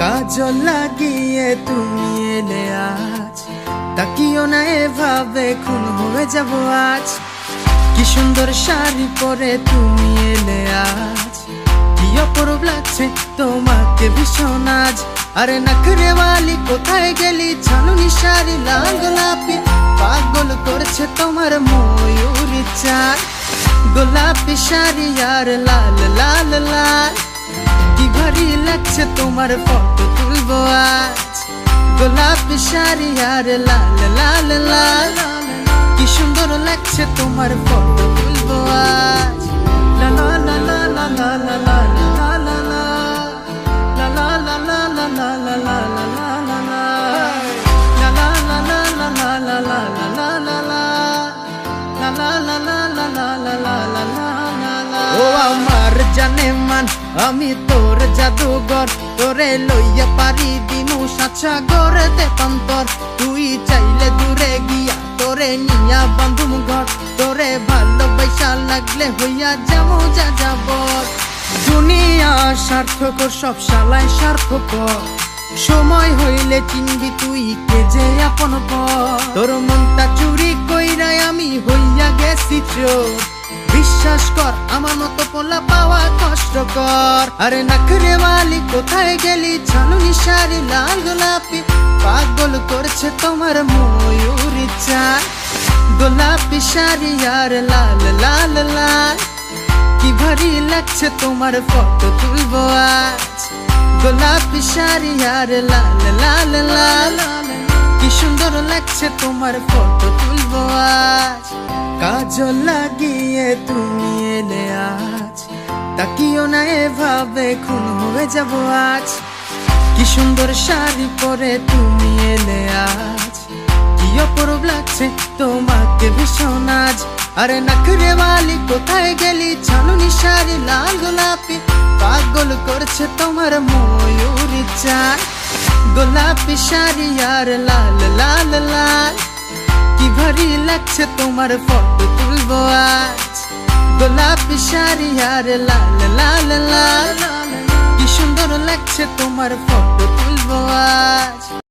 কাজল লাগিয়ে তুমি এলে আজ। তাকিও না এভাবে, খুন হয়ে যাব আজ। কি সুন্দর শাড়ি পরে তুমি এলে আজ। কি অপরূপ লাগছে তোমাকে ভীষণ আজ। আরে নখরে বালি কোথায় গেলি? ছানুনি শাড়ি, লাল গোলাপি। পাগল করছে তোমার ময়ূর চাল গোলাপি শাড়ি আর লাল লাল লাল। ভারী লাগছে তোমার ফটো তুলবো আজ গোলাপি শাড়ি আর লাল লাল লাল কি সুন্দর লাগছে তোমার ফটো তুলবো আজ লা লা লা লা লা লা লা লা লা লা লা লা লা লা লা লা লা ও আমার জানে মান আমি তোর জাদুঘর, তোরে লইয়া পারি দিনু সাছা গড়ে দেতাম তোর তুই চাইলে দূরে গিয়া তোরে নিয়া বান্ধুম ঘর। তোরে ভালোবাসা লাগলে হইয়া যাব যা যাব দুনিয়া সার্থকর, সব শালায় সার্থকর। সময় হইলে চিনবি তুই কে যে আপন পর। তোর মনটা চুরি কইরাই আমি হইয়া গেছি চোর। বিশ্বাস কর, আমার মতো পোলা পাওয়া কষ্টকর। আরে নাকরে মালি কোথায় গেলি? ছানুনি শাড়ি লাল গোলাপি, পাগল করছে তোমার ময়ূরী চাল গোলাপি শাড়ি আর লাল লাল লাল। কি ভারী লাগছে তোমার ফটো তুলবো আজ। গোলাপি শাড়ি আর লাল লাল লাল। কি সুন্দর লাগছে তোমার ফটো তুলবো আজ। কাজল লাগিয়ে তুমি তাকিও না এভাবে, খুন হয়ে যাব আজ। কি সুন্দর শাড়ি পরে তুমি এলে আজ। কি অপরূপ লাগছে তোমাকে ভীষণ আজ। আরে নখরে বালি কোথায় গেলি? ছানুনি শাড়ি, লাল গোলাপি। পাগল করছে তোমার ময়ূরী চাল গোলাপি শাড়ি আর লাল লাল লাল। কি ভারী লাগছে তোমার ফটো শাড়ি আর লাল লাল লাল কি সুন্দর লাগছে তোমার ফটো তুলবো আজ।